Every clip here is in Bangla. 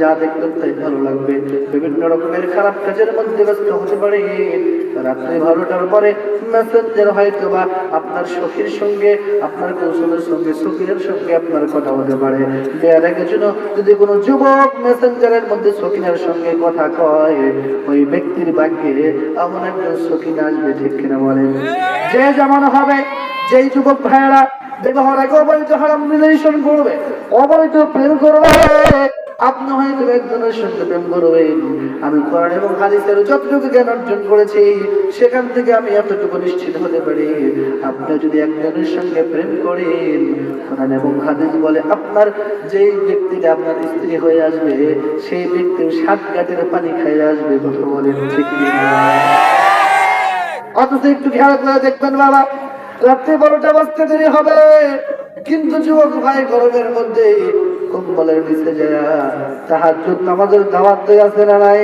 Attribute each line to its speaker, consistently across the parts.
Speaker 1: যা দেখবেন তাই ভালো লাগবে। বিভিন্ন রকমের খারাপ কাজের মধ্যে ব্যস্ত হতে পারে। রাত্রি বারোটার পরে মেসেঞ্জার হয়তো বা আপনার সখীর সঙ্গে, আপনার কৌশলের সঙ্গে, সখীরের সঙ্গে আপনার কথা হতে পারে। দেয়ার আগের জন্য যদি কোনো যুবক মেসেঞ্জারের মধ্যে সখিনের সঙ্গে কথা কয়, ওই ব্যক্তির ভাগ্যে এমন একজন সখিন আসবে, ঠিক কিনা বলেন? যে যেমন হবে, যেই যুবক ভাইয়েরা বিবাহের আগে অবৈধ হারাম রিলেশন করবে, অবৈধ প্রেম করবে আপনি হয়তো একজনের সঙ্গে প্রেম করবেন আমি কোরআন এবং হাদিসের যতটুকু জ্ঞান অর্জন করেছি, সেখান থেকে আমি এতটুকু নিশ্চিত হতে পারি। আপনি যদি একজনের সঙ্গে প্রেম করেন, কোরআন এবং হাদিস বলে আপনার যেই ব্যক্তিটা আপনার স্ত্রী হয়ে আসবে, সেই ব্যক্তির সাত গাটের পানি খাইয়ে আসবে, কথা বলেন ঠিক অথচ একটু খেয়াল করে দেখবেন বাবা, রাত্রি বারোটা বাজতে দেরি হবে। কিন্তু যুবক ভাই গরমের মধ্যে কম্বলের নিচে যায়। তাহার জন্য আমাদের দাওয়াত আছে না নাই?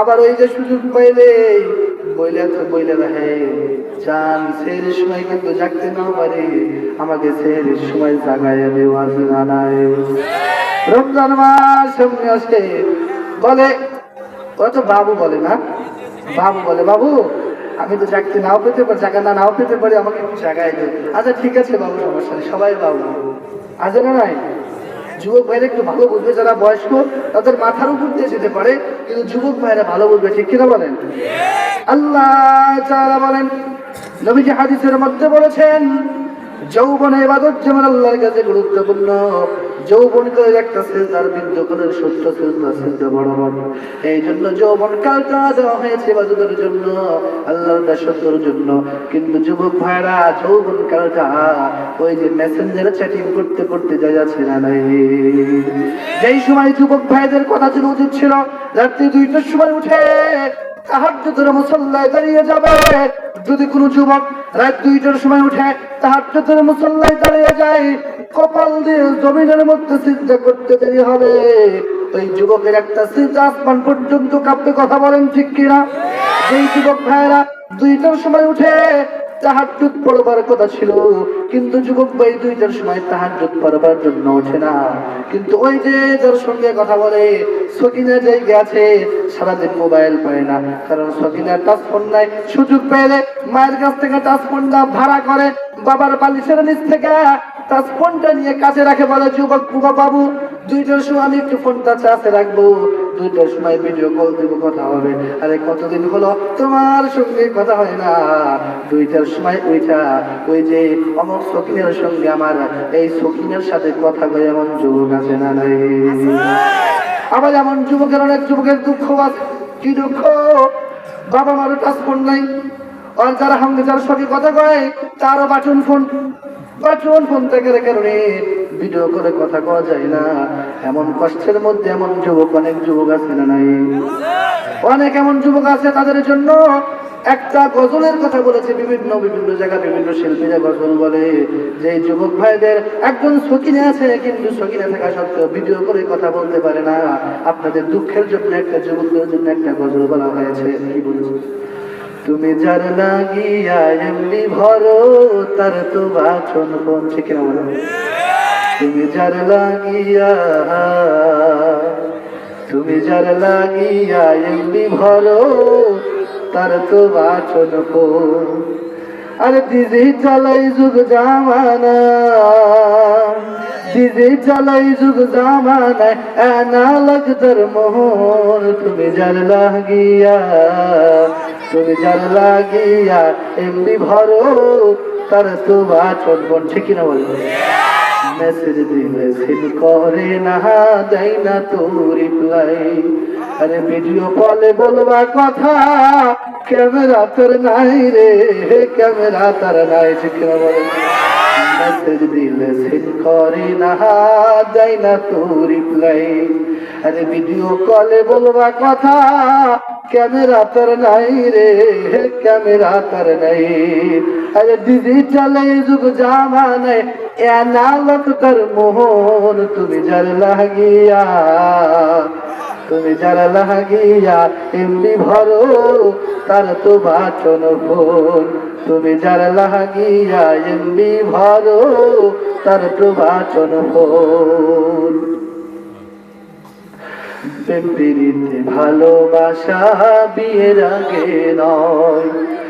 Speaker 1: আবার ওই যে সুযোগ পাইলে, বইলে তো বইলে রাখে। চান সেই সময় কিন্তু জাগতে নাও পারে। আমাকে সেই সময় জাগায় দেওয়া আছে না নাই? রমজান মাস সামনে আসছে বলে, ও তো বাবু বলে না? বাবু বলে, বাবু, আমি তো চাকরি নাও পেতে পারি জায়গা না, নাও পেতে পারি, আমাকে একটু জায়গায় দেবে আচ্ছা ঠিক আছে বাবু, সমস্যা সবাই বাবু। আছে না নাই? যুবক ভাইরা একটু ভালো বুঝবে, যারা বয়স্ক, তাদের মাথার উপর দিয়ে যেতে পারে, কিন্তু যুবক ভাইরা ভালো বুঝবে, ঠিক কিনা বলেন? আল্লাহ বলেন, নবীজি হাদিসের মধ্যে বলেছেন, যৌবনে বাদত যেমন আল্লাহর কাছে গুরুত্বপূর্ণ এই জন্য হয়েছে জন্য কিন্তু যুবক যে করতে করতে যেই সময় যুবক ভাইদের কথা ছিল উচিত ছিল, রাত্রি দুইটার সময় উঠে তাহাজ্জুদের মুসল্লায় দাঁড়িয়ে যাবে। যদি কোনো যুবক রাত দুইটার সময় উঠে তাহার মুসল্লায় দাঁড়িয়ে যায় কপাল দিয়ে জমিনের মধ্যে চিন্তা করতে দেরি হবে। ওই যুবকের একটা চিন্তা আসমান পর্যন্ত কাঁপতে কথা বলেন ঠিক কিনা? যেই যুবক ভাইরা দুইটার সময় উঠে যে সঙ্গে কথা বলে মোবাইল পায় না। কারণ টাচ ফোন সুযোগ পেলে মায়ের কাছ থেকে টাচ ফোনটা ভাড়া করে বাবার বালিশের নিচ থেকে টাচ ফোনটা নিয়ে কাছে রাখে বলে, যুবক বুবা বাবু দুইটার সময় আমি একটু ফোনটা চাষে রাখব। দুইটার সময় ভিডিও কল দিব, কথা হবে। আরে, কতদিন হলো? তোমার সঙ্গে কথা হয় না। দুইটার সময় ওইটা, ওই যে অমর সকিনের সঙ্গে আমার, এই সকিনের সাথে কথা বলে এমন যুবক আছে না নাই? আবার এমন যুবকের অনেক যুবকের দুঃখ আছে। কি দুঃখ? বাবা মারও টাচ ফোন নাই। আর যারা সঙ্গে যার সঙ্গে কথা কয়, তারও বাটন ফোন বাটন ফোন থেকে কারণে ভিডিও করে কথা কওয়া যায় না। এমন কষ্টের মধ্যে এমন যুবক, অনেক যুবক আছে না নাই? অনেক এমন যুবক আছে তাদের জন্য একটা গজলের কথা বলেছে বিভিন্ন বিভিন্ন জায়গা বিভিন্ন শিল্পীরা গজল বলে। যে যুবক ভাইদের একজন সকিনে আছে, কিন্তু সকিনে থাকা সত্ত্বেও ভিডিও করে কথা বলতে পারে না। আপনাদের দুঃখের জন্য একটা, যুবকদের জন্য একটা গজল বলা হয়েছে, কি বলছে তুমি যার লাগিয়া এমনি ভরো, তার তো বাচন কোন? ঠিক না তুমি যার লাগিয়া তুমি যার লাগিয়া এমনি ভরো, তার তো কোন? আরে দিদি চালাই যুগ জামানা, দিদি চালাই যুগ জামানায় এনা লাগতার মোহন তুমি যার লাগিয়া তুমি যার লাগিয়া এমনি ভরো, তার তো বাচন বোন ঠিক না বলব মেসেজ সিন করে না, দেয় না তো রিপ্লাই। আরে ভিডিও কলে বলবা কথা, ক্যামেরা তোর নাই রে ক্যামেরা তার নাই, ঠিক না বলে? মেসেজ দিলে করে না, দেয় না তো রিপ্লাই। আরে ভিডিও কলে বলবা কথা ক্যামেরা তার নাই রে, ক্যামেরা তার নাই। আরে ডিজিটাল যুগ জামানায় এনালক তার মোহন, তুমি যার লাগিয়া, তুমি যার লাগিয়া, এমনি ভরো তার তো বাচন ফোন তুমি যার লাগিয়া, এমনি ভরো তার তো বাচন প্রেম প্রীতি ভালোবাসা বিয়ের আগে নয়।